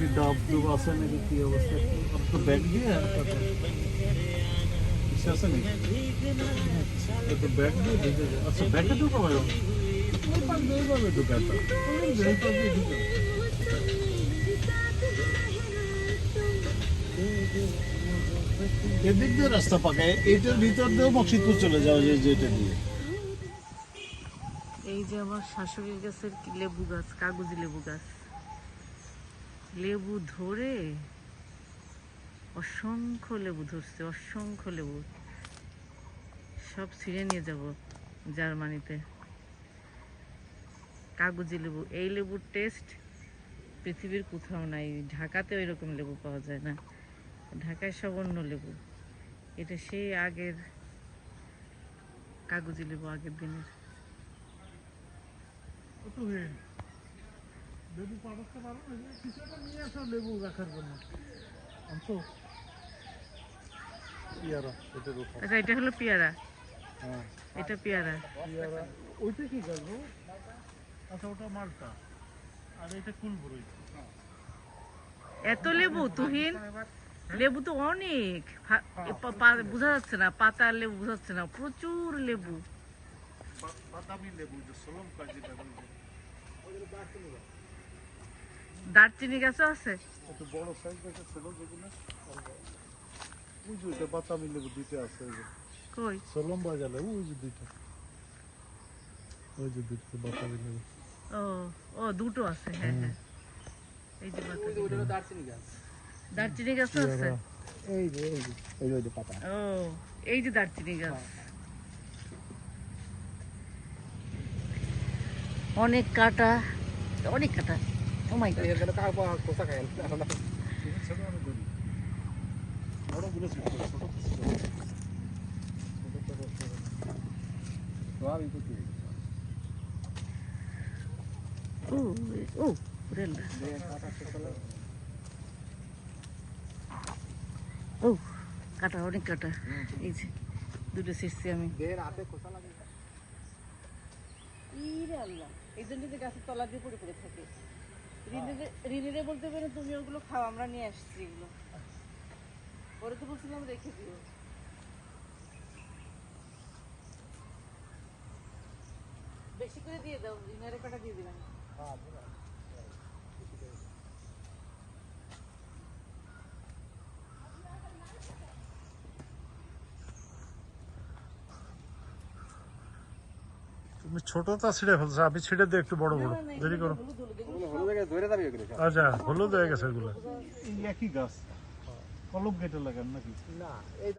দেখি ডাব ডুব আছে নাকি কি অবস্থা? তো ব্যাগ দিয়ে কিছু আচ্ছা দিয়ে ঢুকে এদিক দিয়ে রাস্তা পাকা। এইটার ভিতর দিয়েও মকসিদপুর চলে যাওয়া যায় যেটা দিয়ে। এই যে আমার শাশুড়ির গাছের লেবু গাছ, কাগজি লেবু গাছ। লেবু ধরে, অসংখ্য লেবু ধরছে, অসংখ্য লেবু। সব ছিঁড়ে নিয়ে যাব জার্মানিতে। কাগজি লেবু, এই লেবুর টেস্ট পৃথিবীর কোথাও নাই, ঢাকাতে ওই রকম লেবু পাওয়া যায় না। ঢাকায় সব অন্য লেবু। এটা সেই আগের কাগজি লেবু আগের দিনের। লেবু পাঠাতে পারো কিছু একটা নিয়ে আসো লেবু রাখার জন্য। আনছো? পেয়ারা উপর আচ্ছা এটা হলো পেয়ারা। হ্যাঁ। এটা পেয়ারা। পেয়ারা। ওইটা কি গাছ গো? আচ্ছা ওটা মালটা। আর এটা কুলবুরই এত লেবু তুহিন? লেবু তো অনেক। পা- পা- বোঝা যাচ্ছে না পাতা লেবু বোঝা যাচ্ছে না প্রচুর লেবু। বাদামি লেবু যে সোলম কাজি দারচিনি গাছও আছে? একটু বড় সাইজ ছিল যেগুলো। ওই যে বাতামি লেবু দুইটা আছে ওই যে। কই? সোলম বাজালে ওই যে দুইটা। ওই যে দুইটা বাতামি লেবু। ও ও দুটো আছে হ্যাঁ হ্যাঁ। এই যে পাতা দারচিনি গাছও আছে? এই যে এই যে এই ওই যে পাতা। ও এই যে দারচিনি গাছ। অনেক কাটা অনেক কাটা। ও মাই গড ছোট অনেক গরিব বড়গুলো ছোট ছোট ছোট ও ও রেলা ও কাটা অনেক কাটা। এই যে দুটো ছিঁড়ছি আমি। এই জন্য গাছের তলা দিয়ে পড়ে পড়ে থাকে। রিনিরে- বলতে পারেন তুমি ওগুলো খাও, আমরা নিয়ে আসছি এগুলো। পরে তো বলছিলাম রেখে দিও। বেশি করে দিয়ে দাও, রিনারে কাটা দিয়ে দিলাম। তুমি ছোটটা ছিঁড়ে ফেলছো আমি ছিঁড়ে দিয়ে একটু বড় বড় দেরি করো। আচ্ছা হলুদ হয়ে গেছে এগুলো। একই গাছ। কলম কেটে লাগান নাকি?